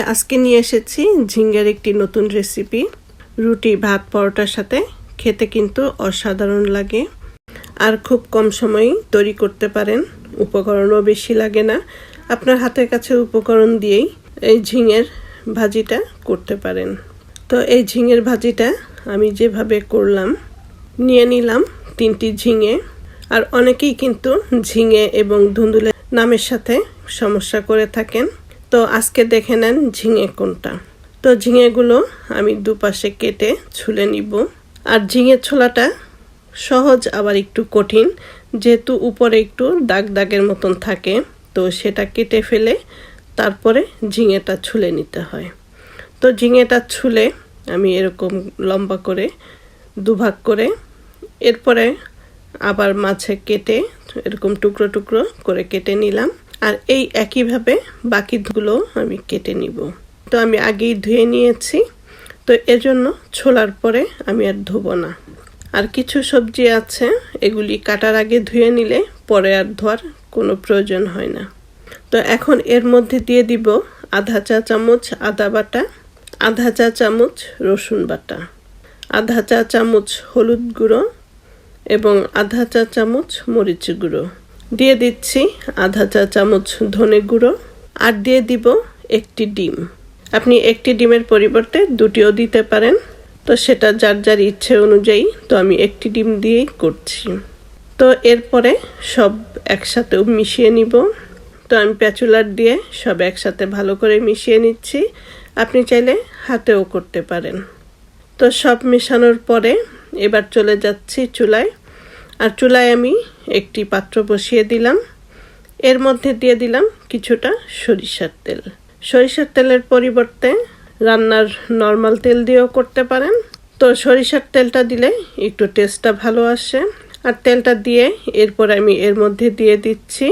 আজকে নিয়ে এসেছি ঝিঙ্গার একটি নতুন রেসিপি রুটি, ভাত, পরোটার সাথে। খেতে কিন্তু অসাধারণ লাগে। আর খুব কম সময়েই তৈরি করতে পারেন। উপকরণও বেশি লাগে না। আপনার হাতের কাছে উপকরণ দিয়েই এই ঝিঙের ভাজিটা করতে পারেন। তো এই ঝিঙের ভাজিটা আমি যেভাবে করলাম, নিয়ে নিলাম তিনটি ঝিঙে। আর অনেকেই কিন্তু ঝিঙে এবং ধুন্দুলে নামের সাথে সমস্যা করে থাকেন। তো আজকে দেখে নেন ঝিঙে কোনটা। তো ঝিঙেগুলো আমি দুপাশে কেটে ছুলে নিব। আর ঝিঙে ছোলাটা সহজ আবার একটু কঠিন, যেহেতু উপরে একটু দাগ দাগের মতন থাকে, তো সেটা কেটে ফেলে তারপরে ঝিঙেটা ছুলে নিতে হয়। তো ঝিঙেটা ছুলে আমি এরকম লম্বা করে দুভাগ করে এরপরে আবার মাছে কেটে এরকম টুকরো টুকরো করে কেটে নিলাম। আর এই একইভাবে বাকিগুলো আমি কেটে নিব। তো আমি আগেই ধুয়ে নিয়েছি। তো এজন্য ছোলার পরে আমি আর ধোবো না। আর কিছু সবজি আছে, এগুলি কাটার আগে ধুয়ে নিলে পরে আর ধোয়ার কোনো প্রয়োজন হয় না। তো এখন এর মধ্যে দিয়ে দিব আধা চা চামচ আদা বাটা, আধা চা চামচ রসুন বাটা, আধা চা চামচ হলুদ গুঁড়ো এবং আধা চা চামচ মরিচ গুঁড়ো। দিয়ে দিচ্ছি আধা চা চামচ ধনে গুঁড়ো, আর দিয়ে দিব একটি ডিম। আপনি একটি ডিমের পরিবর্তে দুটিও দিতে পারেন। তো সেটা যার যার ইচ্ছে অনুযায়ী, তো আমি একটি ডিম দিয়েই করছি। তো এরপরে সব একসাথে মিশিয়ে নিব। তো আমি প্যাচুলার দিয়ে সব একসাথে ভালো করে মিশিয়ে নিচ্ছি। আপনি চাইলে হাতেও করতে পারেন। তো সব মেশানোর পরে এবার চলে যাচ্ছি চুলায়। আর চুলায় আমি একটি পাত্র বসিয়ে দিলাম। এর মধ্যে দিয়ে দিলাম কিছুটা সরিষার তেল। সরিষার তেলের পরিবর্তে রান্নার নর্মাল তেল দিয়েও করতে পারেন। তো সরিষার তেলটা দিলে একটু টেস্টটা ভালো আসে। আর তেলটা দিয়ে এরপর আমি এর মধ্যে দিয়ে দিচ্ছি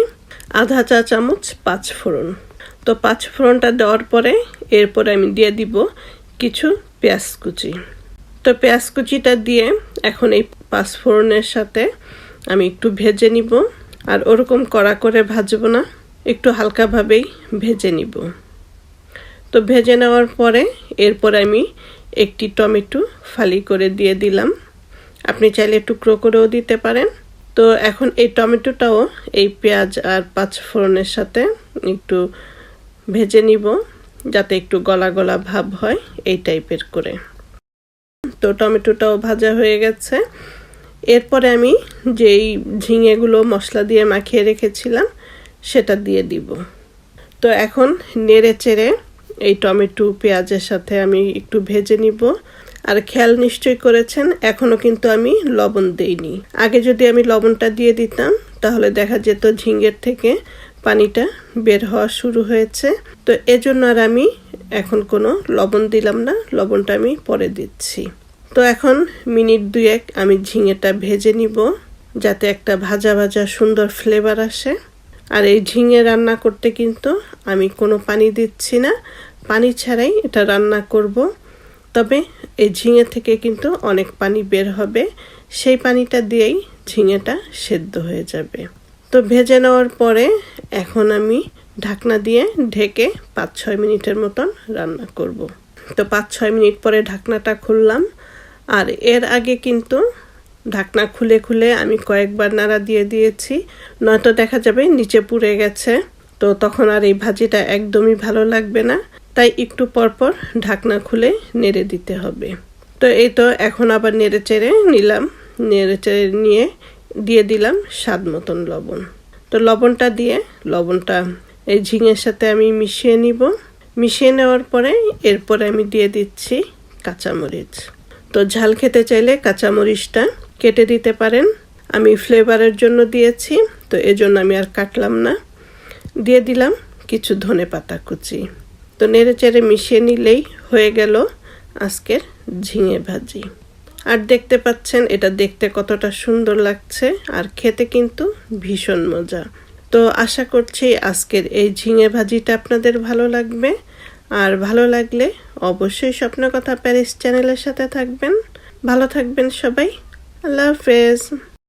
আধা চা চামচ পাঁচ ফোড়ন। তো পাঁচ ফোড়নটা দেওয়ার পরে এরপর আমি দিয়ে দিব কিছু পেঁয়াজ কুচি। তো পেঁয়াজ কুচিটা দিয়ে এখন এই পাঁচ ফোড়নের সাথে আমি একটু ভেজে নিব। আর ওরকম কড়া করে ভাজবো না, একটু হালকাভাবেই ভেজে নিব। তো ভেজে নেওয়ার পরে এরপর আমি একটি টমেটো ফালি করে দিয়ে দিলাম। আপনি চাইলে টুকরো করেও দিতে পারেন। তো এখন এই টমেটোটাও এই পেঁয়াজ আর পাঁচ ফোড়নের সাথে একটু ভেজে নিব, যাতে একটু গলা গলা ভাব হয় এই টাইপের করে। তো টমেটোটাও ভাজা হয়ে গেছে। এরপরে আমি যেই ঝিঙেগুলো মশলা দিয়ে মাখিয়ে রেখেছিলাম, সেটা দিয়ে দিব। তো এখন নেড়ে চেড়ে এই টমেটো, পেঁয়াজের সাথে আমি একটু ভেজে নিব। আর খেয়াল নিশ্চয় করেছেন এখনও কিন্তু আমি লবণ দেইনি। আগে যদি আমি লবণটা দিয়ে দিতাম, তাহলে দেখা যেত ঝিঙ্গের থেকে পানিটা বের হওয়া শুরু হয়েছে। তো এজন্য আর আমি এখন কোনো লবণ দিলাম না, লবণটা আমি পরে দিচ্ছি। তো এখন মিনিট দুয়েক আমি ঝিঙেটা ভেজে নিব, যাতে একটা ভাজা ভাজা সুন্দর ফ্লেভার আসে। আর এই ঝিঙে রান্না করতে কিন্তু আমি কোনো পানি দিচ্ছি না। পানি ছাড়াই এটা রান্না করব। তবে এই ঝিঙে থেকে কিন্তু অনেক পানি বের হবে। সেই পানিটা দিয়েই ঝিঙেটা সেদ্ধ হয়ে যাবে। তো ভেজে নেওয়ার পরে এখন আমি ঢাকনা দিয়ে ঢেকে পাঁচ ছয় মিনিটের মতন রান্না করব। তো পাঁচ ছয় মিনিট পরে ঢাকনাটা খুললাম। আর এর আগে কিন্তু ঢাকনা খুলে খুলে আমি কয়েকবার নাড়া দিয়ে দিয়েছি, নয়তো দেখা যাবে নিচে পুড়ে গেছে। তো তখন আর এই ভাজিটা একদমই ভালো লাগবে না। তাই একটু পরপর ঢাকনা খুলে নেড়ে দিতে হবে। তো এই তো এখন আবার নেড়ে চেড়ে নিলাম। নেড়ে চেড়ে নিয়ে দিয়ে দিলাম স্বাদ মতন লবণ। তো লবণটা দিয়ে লবণটা এই ঝিঙের সাথে আমি মিশিয়ে নিব। মিশিয়ে নেওয়ার পরে এরপরে আমি দিয়ে দিচ্ছি কাঁচামরিচ। তো ঝাল খেতে চাইলে কাঁচামরিচটা কেটে দিতে পারেন। আমি ফ্লেভারের জন্য দিয়েছি, তো এজন্য আমি আর কাটলাম না। দিয়ে দিলাম কিছু ধনে পাতা কুচি। তো নেড়ে চেড়ে মিশিয়ে নিলেই হয়ে গেল আজকের ঝিঙে ভাজি। আর দেখতে পাচ্ছেন, এটা দেখতে কতটা সুন্দর লাগছে আর খেতে কিন্তু ভীষণ মজা। তো আশা করছি আজকের এই ঝিঙে ভাজিটা আপনাদের ভালো লাগবে। আর ভালো লাগলে অবশ্যই স্বপ্ন কথা প্যারিস চ্যানেলের সাথে থাকবেন। ভালো থাকবেন সবাই। আল্লাহ হাফেজ।